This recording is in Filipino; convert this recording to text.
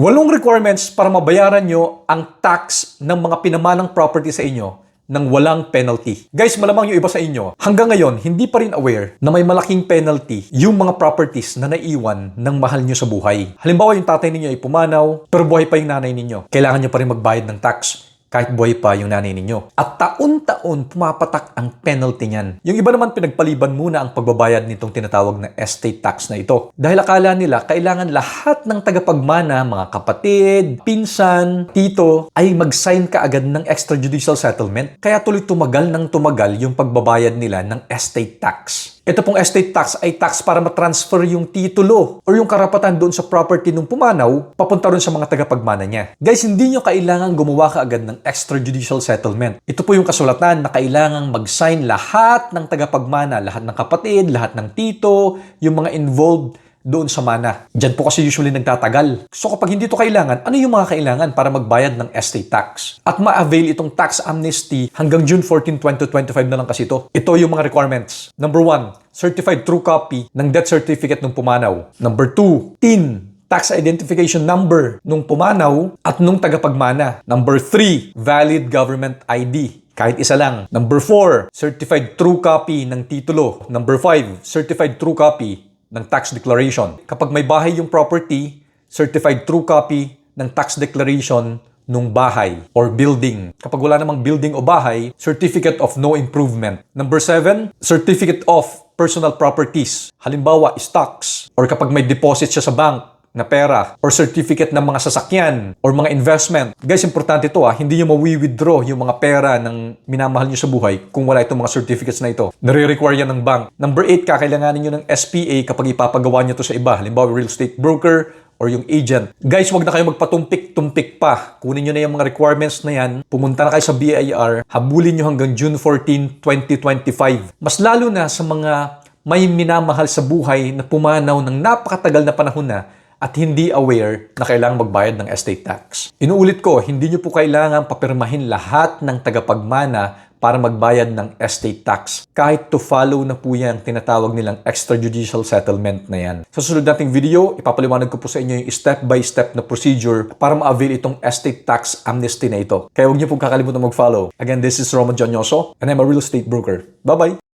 Walong requirements para mabayaran nyo ang tax ng mga pinamanang property sa inyo ng walang penalty. Guys, malamang yung iba sa inyo, hanggang ngayon, hindi pa rin aware na may malaking penalty yung mga properties na naiwan ng mahal nyo sa buhay. Halimbawa, yung tatay ninyo ay pumanaw, pero buhay pa yung nanay ninyo. Kailangan nyo pa rin magbayad ng tax kahit buhay pa yung nanay ninyo. At taon-taon pumapatak ang penalty niyan. Yung iba naman pinagpaliban muna ang pagbabayad nitong tinatawag na estate tax na ito. Dahil akala nila kailangan lahat ng tagapagmana, mga kapatid, pinsan, tito, ay mag-sign ka agad ng extrajudicial settlement. Kaya tuloy tumagal ng tumagal yung pagbabayad nila ng estate tax. Ito pong estate tax ay tax para matransfer yung titulo or yung karapatan doon sa property nung pumanaw papunta rin sa mga tagapagmana niya. Guys, hindi nyo kailangan gumawa ka agad ng extrajudicial settlement. Ito po yung kasulatan na kailangang mag-sign lahat ng tagapagmana, lahat ng kapatid, lahat ng tito, yung mga involved doon sa mana. Diyan po kasi usually nagtatagal. So kapag hindi to kailangan, ano yung mga kailangan para magbayad ng estate tax? At ma-avail itong tax amnesty hanggang June 14, 2025 na lang kasi ito. Ito yung mga requirements. Number one, certified true copy ng death certificate ng pumanaw. Number two, TIN tax identification number nung pumanaw at nung tagapagmana. Number 3, valid government ID. Kahit isa lang. Number 4, certified true copy ng titulo. Number 5, certified true copy ng tax declaration. Kapag may bahay yung property, certified true copy ng tax declaration nung bahay or building. Kapag wala namang building o bahay, certificate of no improvement. Number 7, certificate of personal properties. Halimbawa, stocks. Or kapag may deposit siya sa bank, na pera or certificate ng mga sasakyan or mga investment. Guys, importante ito ah, hindi nyo mawi-withdraw yung mga pera ng minamahal nyo sa buhay kung wala itong mga certificates na ito. Nare-require yan ng bank. Number 8, kakailanganin nyo ng SPA kapag ipapagawa nyo to sa iba. Halimbawa, real estate broker or yung agent. Guys, wag na kayo magpatumpik-tumpik pa. Kunin nyo na yung mga requirements na yan. Pumunta na kayo sa BIR. Habulin nyo hanggang June 14, 2025. Mas lalo na sa mga may minamahal sa buhay na pumanaw ng napakatagal na panahon na at hindi aware na kailangang magbayad ng estate tax. Inuulit ko, hindi nyo po kailangan papirmahin lahat ng tagapagmana para magbayad ng estate tax. Kahit to follow na po yan, tinatawag nilang extrajudicial settlement na yan. Sa susunod nating video, ipapaliwanag ko po sa inyo yung step-by-step na procedure para ma-avail itong estate tax amnesty na ito. Kaya huwag niyo pong kakalimutan mag-follow. Again, this is Roman Jonyoso and I'm a real estate broker. Bye-bye!